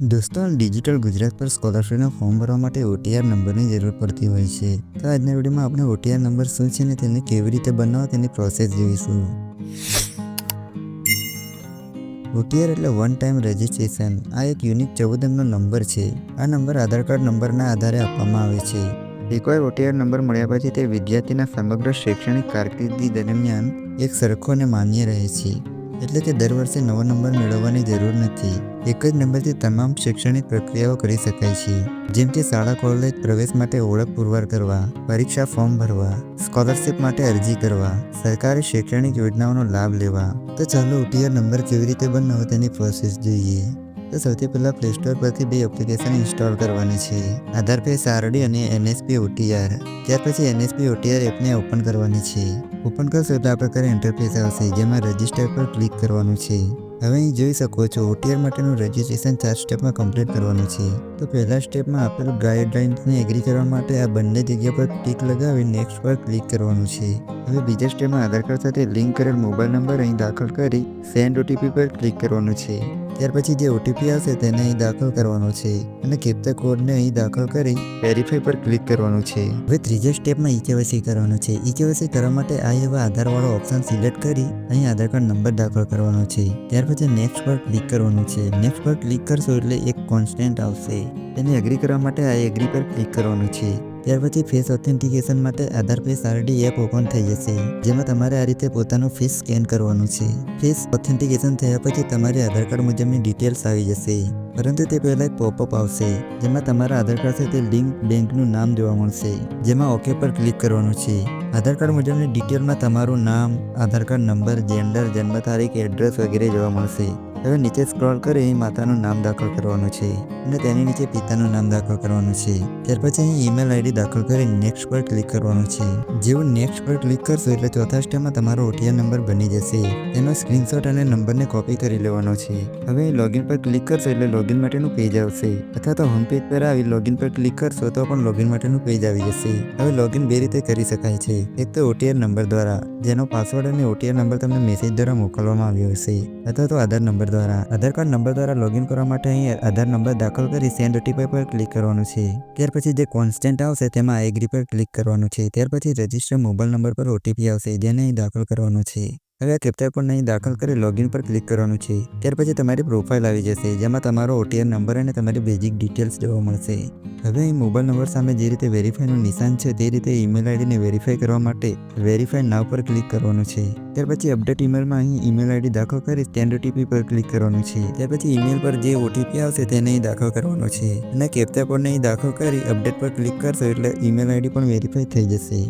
દોસ્તો, ડિજિટલ ગુજરાત પર સ્કોલરશીપના ફોર્મ ભરવા માટે ઓટીઆર નંબરની જરૂર પડતી હોય છે. તો આજના વિડીયોમાં આપણે ઓટીઆર નંબર શું છે અને તેને કેવી રીતે બનાવો તેની પ્રોસેસ જોઈશું. ઓટીઆર એટલે વન ટાઈમ રજિસ્ટ્રેશન આ એક યુનિક ચૌદ અંકનો નંબર છે. આ નંબર આધાર કાર્ડ નંબરના આધારે આપવામાં આવે છે. એકવાર ઓટીઆર નંબર મળ્યા પછી તે વિદ્યાર્થીના સમગ્ર શૈક્ષણિક કારકિર્દી દરમિયાન એક સરખો અને માન્ય રહે છે. એટલે કે દર વર્ષે નવો નંબર મેળવવાની જરૂર નથી. એક જ નંબરથી તમામ શૈક્ષણિક પ્રક્રિયાઓ કરી શકાય છે. જેમ કે શાળા, કોલેજ, પ્રવેશ માટે ઓળખ પુરવાર કરવા, પરીક્ષા ફોર્મ ભરવા, સ્કોલરશિપ માટે અરજી કરવા, સરકારી શૈક્ષણિક યોજનાઓનો લાભ લેવા. તો ચાલો ઓટીઆર નંબર કેવી રીતે બનાવો તેની પ્રોસેસ જોઈએ. તો સૌથી પહેલાં પ્લે સ્ટોર પરથી બે એપ્લિકેશન ઇન્સ્ટોલ કરવાની છે. આધાર પે સારડી અને એનએસપી ઓટીઆર ત્યાર પછી એનએસપી ઓટીઆર એપને ઓપન કરવાની છે. ઓપન કરશો એટલે આ પ્રકારે ઇન્ટરફેસ આવશે, જેમાં રજિસ્ટર પર ક્લિક કરવાનું છે. હવે અહીં જોઈ શકો છો ઓટીઆર માટેનું રજિસ્ટ્રેશન ચાર સ્ટેપમાં કમ્પ્લીટ કરવાનું છે. તો પહેલા સ્ટેપમાં આપેલ ગાઈડલાઇન્સને એગ્રી કરવા માટે આ બંને જગ્યા પર ટીક લગાવી નેક્સ્ટ પર ક્લિક કરવાનું છે. હવે બીજા સ્ટેપમાં આધાર કાર્ડ સાથે લિંક કરેલ મોબાઈલ નંબર અહીં દાખલ કરી સેન્ડ ઓટીપી પર ક્લિક કરવાનું છે. ત્યાર પછી જે ઓટીપી આવશે તેને અહીં દાખલ કરવાનો છે અને કેપ્ચા કોડને અહીં દાખલ કરી વેરીફાઈ પર ક્લિક કરવાનું છે. હવે ત્રીજા સ્ટેપમાં ઈ કેવાયસી કરવાનું છે. ઈ કરવા માટે આ એવા આધારવાળો ઓપ્શન સિલેક્ટ કરી અહીં આધાર કાર્ડ નંબર દાખલ કરવાનો છે. ત્યાર પછી નેક્સ્ટ પર ક્લિક કરવાનું છે. નેક્સ્ટ પર ક્લિક કરશો એટલે એક કોન્સ્ટન્ટ આવશે. તેને એગ્રી કરવા માટે આ એગ્રી પર ક્લિક કરવાનું છે. ત્યાર પછી ફેસ ઓથેન્ટિકેશન માટે આધાર પે આરડી એપ ઓપન થઈ જશે. જેમાં તમારે આ રીતે પોતાનું ફેસ સ્કેન કરવાનું છે. ફેસ ઓથેન્ટિકેશન થયા પછી તમારે આધાર કાર્ડ મુજબની ડિટેલ્સ આવી જશે. પરંતુ તે પહેલાં એક પોપઅપ આવશે, જેમાં તમારા આધાર કાર્ડ સાથે લિંક, બેંકનું નામ જોવા મળશે. જેમાં ઓકે પર ક્લિક કરવાનું છે. આધાર કાર્ડ મુજબની ડિટેલમાં તમારું નામ, આધાર કાર્ડ નંબર, જેન્ડર જન્મ તારીખ એડ્રેસ વગેરે જોવા મળશે. હવે નીચે સ્ક્રોલ કરી માતાનું નામ દાખલ કરવાનું છે અને તેની નીચે પિતાનું નામ દાખલ કરવાનું છે. ત્યાર પછી અહીં ઈમેલ આઈડી દાખલ કરી નેક્સ્ટ પર ક્લિક કરવાનું છે. જેવું નેક્સ્ટ પર ક્લિક કરશો એટલે ચોથા સ્ટેપમાં તમારો ઓટીઆર નંબર બની જશે. તેનો સ્ક્રીનશોટ અને નંબરને કોપી કરી લેવાનો છે. હવે લોગિન પર ક્લિક કરશો એટલે લોગિન માટેનું પેજ આવશે. અથવા તો હોમ પેજ પર આવી લોગિન પર ક્લિક કરશો તો પણ લોગિન માટેનું પેજ આવી જશે. હવે લોગિન બે રીતે કરી શકાય છે. એક તો ઓટીઆર નંબર દ્વારા, જેનો પાસવર્ડ અને ઓટીઆર નંબર તમને મેસેજ દ્વારા મોકલવામાં આવ્યો હશે. અથવા તો આધાર નંબર દ્વારા આધાર કાર્ડ નંબર દ્વારા લોગિન કરવા માટે અહીં આધાર નંબર દાખલ કરી સેન્ડ ઓટીપી પર ક્લિક કરવાનું છે. ત્યાર પછી જે કોન્સ્ટન્ટ આવશે તેમાં એગ્રી પર ક્લિક કરવાનું છે. ત્યાર પછી રજિસ્ટર મોબાઈલ નંબર પર ઓટીપી આવશે, જેને અહીં દાખલ કરવાનું છે. હવે આ કેપ્ચર પણ અહીં દાખલ કરી લોગિન પર ક્લિક કરવાનું છે. ત્યાર પછી તમારી પ્રોફાઇલ આવી જશે, જેમાં તમારો ઓટીઆર નંબર અને તમારી બેઝિક ડિટેલ્સ જોવા મળશે. હવે અહીં મોબાઈલ નંબર સામે જે રીતે વેરીફાઈનું નિશાન છે, તે રીતે ઈમેલ આઈડીને વેરીફાઈ કરવા માટે વેરીફાઈ નાવ પર ક્લિક કરવાનું છે. ત્યાર પછી અપડેટ ઈમેલમાં અહીં ઈમેલ આઈડી દાખલ કરી સ્ટેન્ડ ઓટીપી પર ક્લિક કરવાનું છે. ત્યાર પછી ઈમેલ પર જે ઓટીપી આવશે, તેને અહીં દાખલ કરવાનો છે. અને કેપ્ચા કોડને અહીં દાખલ કરી અપડેટ પર ક્લિક કરશો એટલે ઈમેલ આઈડી પણ વેરીફાઈ થઈ જશે.